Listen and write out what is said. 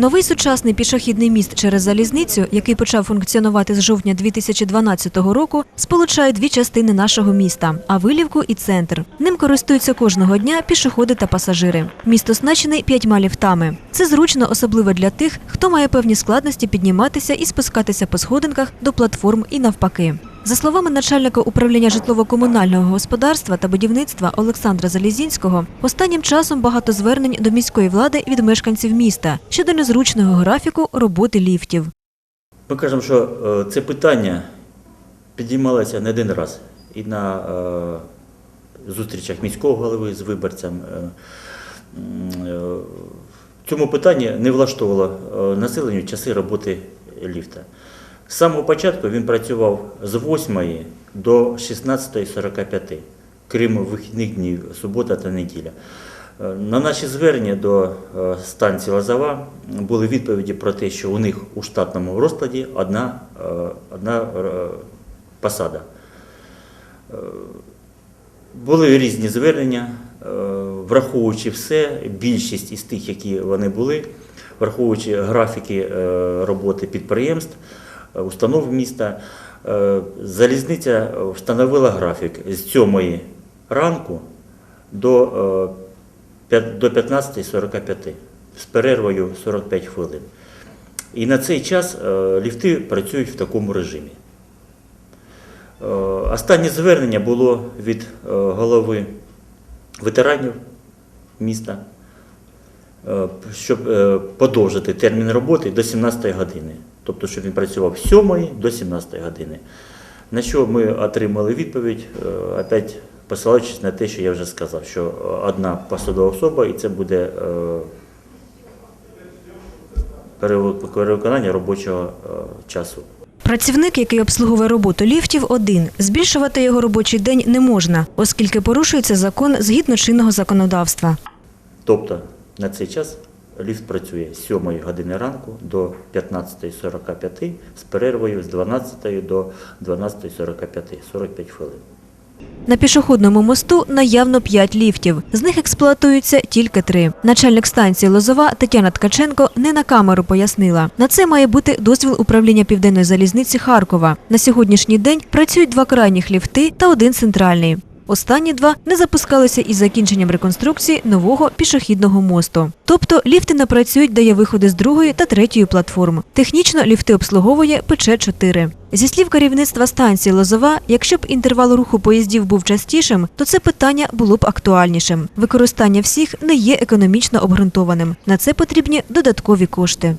Новий сучасний пішохідний міст через залізницю, який почав функціонувати з жовтня 2012 року, сполучає дві частини нашого міста Авилівку і центр. Ним користуються кожного дня пішоходи та пасажири. Міст оснащений п'ятьма ліфтами. Це зручно, особливо для тих, хто має певні складності підніматися і спускатися по сходинках до платформ і навпаки. За словами начальника управління житлово-комунального господарства та будівництва Олександра Залізінського, останнім часом багато звернень до міської влади від мешканців міста щодо незручного графіку роботи ліфтів. Ми кажемо, що е, це питання підіймалося не один раз і на е, зустрічах міського голови з виборцем. Е, цьому питанні не влаштовувало населенню часи роботи ліфта. З самого початку він працював з 8 до 16.45, крім вихідних днів, субота та неділя. Е, На наші звернення до е, станції Лозова були відповіді про те, що у них у штатному розкладі одна, е, одна посада. Були різні звернення, враховуючи все, більшість із тих, які вони були, враховуючи графіки роботи підприємств, установ міста, е, залізниця встановила графік з 7 ранку до е, п'ят- до 15.45 з перервою 45 хвилин. І на цей час е, ліфти працюють в такому режимі. Е, Останнє звернення було від е, голови ветеранів міста, е, щоб е, подовжити термін роботи до 17 години. Тобто, щоб він працював з 7 до 17 години. На що ми отримали відповідь, е, опять посилаючись на те, що я вже сказав, що е, одна посадова особа і це буде е, перевиконання робочого часу. Працівник, який обслуговує роботу ліфтів, один. Збільшувати його робочий день не можна, оскільки порушується закон згідно чинного законодавства. Тобто на цей час ліфт працює з 7 години ранку до 15.45 з перервою з 12 до 12.45, 45 хвилин. На пішохідному мосту наявно 5 ліфтів. З них експлуатуються тільки три. Начальник станції Лозова Тетяна Ткаченко не на камеру пояснила. На це має бути дозвіл управління південної залізниці Харкова. На сьогоднішній день працюють два крайніх ліфти та один центральний. Останні два не запускалися із закінченням реконструкції нового пішохідного мосту. Тобто ліфти не працюють, де є виходи з другої та третьої платформ. Технічно ліфти обслуговує ПЧ-4. Зі слів керівництва станції Лозова, якщо б інтервал руху поїздів був частішим, то це питання було б актуальнішим. Використання всіх не є економічно обґрунтованим. На це потрібні додаткові кошти.